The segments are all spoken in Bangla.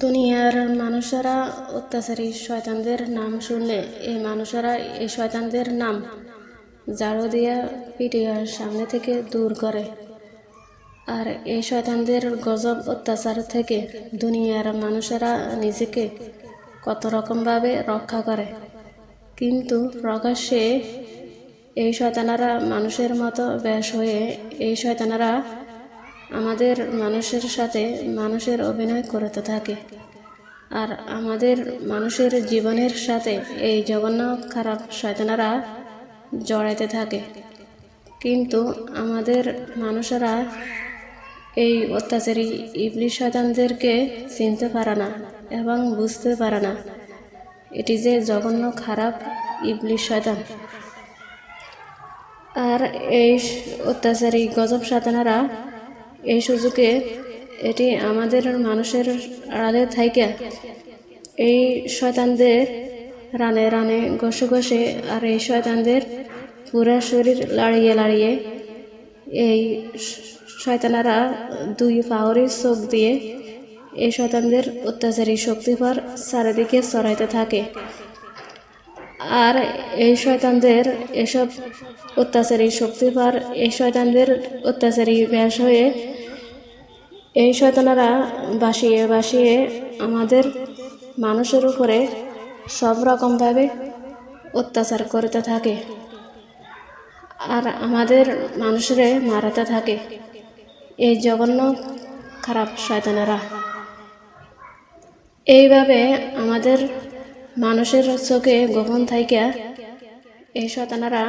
দুনিয়ার মানুষেরা অত্যাচারী শয়তানদের নাম শুনলে এই মানুষেরা এই শয়তানদের নাম ঝাড়ু দিয়া পিটিয়ার সামনে থেকে দূর করে। আর এই শয়তানদের গজব অত্যাচার থেকে দুনিয়ার মানুষেরা নিজেকে কত রকমভাবে রক্ষা করে। কিন্তু প্রকাশ্যে এই শয়তানারা মানুষের মতো ব্যাস হয়ে এই শয়তানারা আমাদের মানুষের সাথে মানুষের অভিনয় করতে থাকে। আর আমাদের মানুষের জীবনের সাথে এই জঘন্য খারাপ শয়তানারা জড়াইতে থাকে। কিন্তু আমাদের মানুষেরা এই অত্যাচারী ইবলিশ শয়তানদেরকে চিনতে পারে না এবং বুঝতে পারে না এটি যে জঘন্য খারাপ ইবলিশ শয়তান। আর এই অত্যাচারী গজব শয়তানারা এই সুযোগে এটি আমাদের মানুষের আড়ালে থাইকা, এই শয়তানদের রানে রানে ঘষে ঘষে আর এই শয়তানদের পুরা শরীর লাড়িয়ে লাড়িয়ে এই শয়তানারা দুই পাওয়ারি চোখ দিয়ে এই শয়তানদের অত্যাচারী শক্তিভর চারিদিকে ছড়াইতে থাকে। আর এই শয়তানদের এসব অত্যাচারী শক্তিভার এই শয়তানদের অত্যাচারী ব্যাস হয়ে এই শয়তানারা বাসিয়ে বাসিয়ে আমাদের মানুষের উপরে সব রকমভাবে অত্যাচার করতে থাকে আর আমাদের মানুষের মারাতে থাকে। এই জঘন্য খারাপ শয়তানারা। এইভাবে আমাদের মানুষের চোখে গোপন থাইকা এই শয়তানারা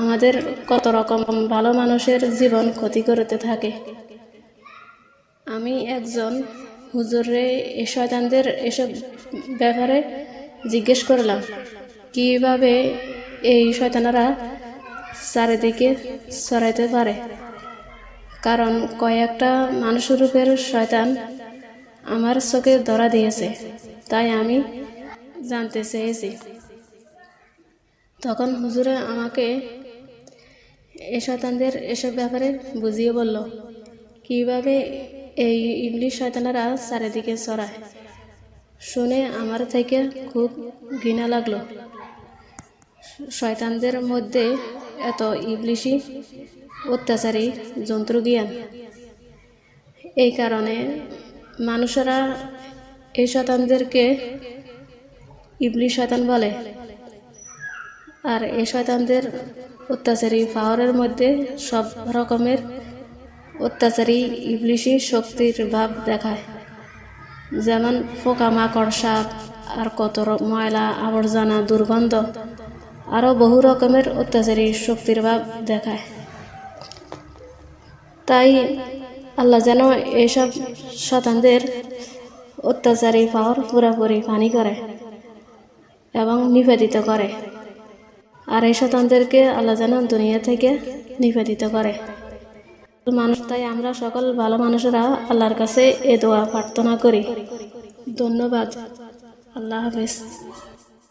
আমাদের কত রকম ভালো মানুষের জীবন ক্ষতি করতে থাকে। আমি একজন হুজুরে এই শয়তানদের এসব ব্যাপারে জিজ্ঞেস করলাম, কীভাবে এই শয়তানারা চারিদিকে ছড়াইতে পারে? কারণ কয়েকটা মানুষের রূপের শয়তান আমার চোখে ধরা দিয়েছে, তাই আমি জানতে চেয়েছি। তখন হুজুরে আমাকে এই শয়তানদের এসব ব্যাপারে বুঝিয়ে বলল, কীভাবে এই ইংলিশ শয়তানেরা চারিদিকে ছড়ায়? শুনে আমার থেকে খুব ঘৃণা লাগল। শয়তানদের মধ্যে এত ইবলিশি, অত্যাচারী, যন্ত্রজ্ঞান। এই কারণে মানুষেরা এই শয়তানদেরকে ইবলি শয়তান বলে। আর এই শয়তানদের অত্যাচারী পাওয়ারের মধ্যে সব রকমের অত্যাচারী ইবলিশি শক্তির ভাব দেখায়। যেমন পোকামাকড় সাপ, আর কত ময়লা আবর্জনা দুর্গন্ধ, আরও বহু রকমের অত্যাচারী শক্তির ভাব দেখায়। তাই আল্লাহ যেন এইসব শতানদের অত্যাচারী পাওয়ার পুরোপুরি পানি করে। এবং নিবেদিত করে। আর এই শতানদেরকে আল্লাহ যেন দুনিয়া থেকে নিবেদিত করে। মানুষ, তাই আমরা সকল ভালো মানুষেরা আল্লাহর কাছে এ দোয়া প্রার্থনা করি। ধন্যবাদ। আল্লাহ হাফিজ।